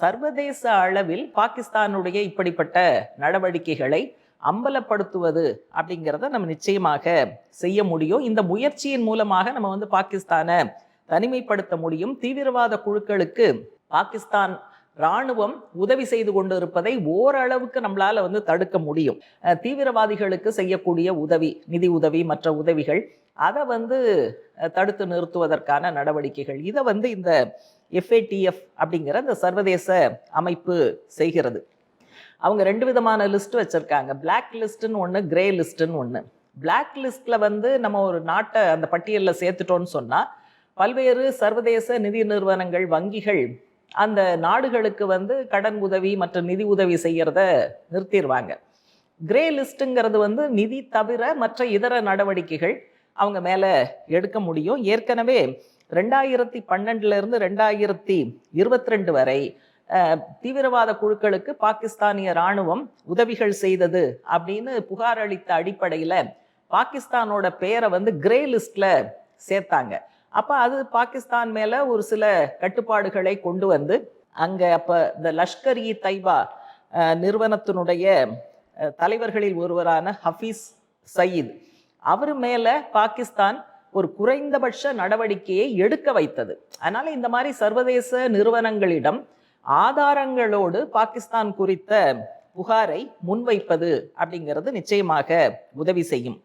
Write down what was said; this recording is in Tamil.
சர்வதேச அளவில் பாகிஸ்தானுடைய இப்படிப்பட்ட நடவடிக்கைகளை அம்பலப்படுத்துவது அப்படிங்கிறத நம்ம நிச்சயமாக செய்ய முடியும். இந்த முயற்சியின் மூலமாக நம்ம வந்து பாகிஸ்தானை தனிமைப்படுத்த முடியும். தீவிரவாத குழுக்களுக்கு பாகிஸ்தான் ராணுவம் உதவி செய்து கொண்டு இருப்பதை ஓரளவுக்கு நம்மளால் வந்து தடுக்க முடியும். தீவிரவாதிகளுக்கு செய்யக்கூடிய உதவி நிதி உதவி மற்ற உதவிகள் அதை வந்து தடுத்து நிறுத்துவதற்கான நடவடிக்கைகள். இதை வந்து இந்த எஃப்ஏடிஎஃப் அப்படிங்கிற இந்த சர்வதேச அமைப்பு செய்கிறது. அவங்க ரெண்டு விதமான லிஸ்ட் வச்சுருக்காங்க. பிளாக் லிஸ்ட்டுன்னு ஒன்று கிரே லிஸ்ட்டுன்னு ஒன்று பிளாக் லிஸ்ட்டில் வந்து நம்ம ஒரு நாட்டை அந்த பட்டியலில் சேர்த்துட்டோம்னு சொன்னால் பல்வேறு சர்வதேச நிதி நிறுவனங்கள் வங்கிகள் அந்த நாடுகளுக்கு வந்து கடன் உதவி மற்றும் நிதி உதவி செய்கிறத நிறுத்திடுவாங்க கிரே லிஸ்ட்டுங்கிறது வந்து நிதி தவிர மற்ற இதர நடவடிக்கைகள் அவங்க மேலே எடுக்க முடியும். ஏற்கனவே ரெண்டாயிரத்தி பன்னெண்டுலேருந்து ரெண்டாயிரத்தி இருபத்தி ரெண்டு வரை தீவிரவாத குழுக்களுக்கு பாகிஸ்தானிய ராணுவம் உதவிகள் செய்தது அப்படின்னு புகார் அளித்த அடிப்படையில் பாகிஸ்தானோட பெயரை வந்து கிரே லிஸ்டில் சேர்த்தாங்க. அப்போ அது பாகிஸ்தான் மேலே ஒரு சில கட்டுப்பாடுகளை கொண்டு வந்து அங்கே அப்போ இந்த லஷ்கர் இ தைபா நிறுவனத்தினுடைய தலைவர்களில் ஒருவரான ஹஃபீஸ் சயீத் அவர் மேலே பாகிஸ்தான் ஒரு குறைந்தபட்ச நடவடிக்கையை எடுக்க வைத்தது. அதனால் இந்த மாதிரி சர்வதேச நிறுவனங்களிடம் ஆதாரங்களோடு பாகிஸ்தான் குறித்த புகாரை முன்வைப்பது அப்படிங்கிறது நிச்சயமாக உதவி செய்யும்.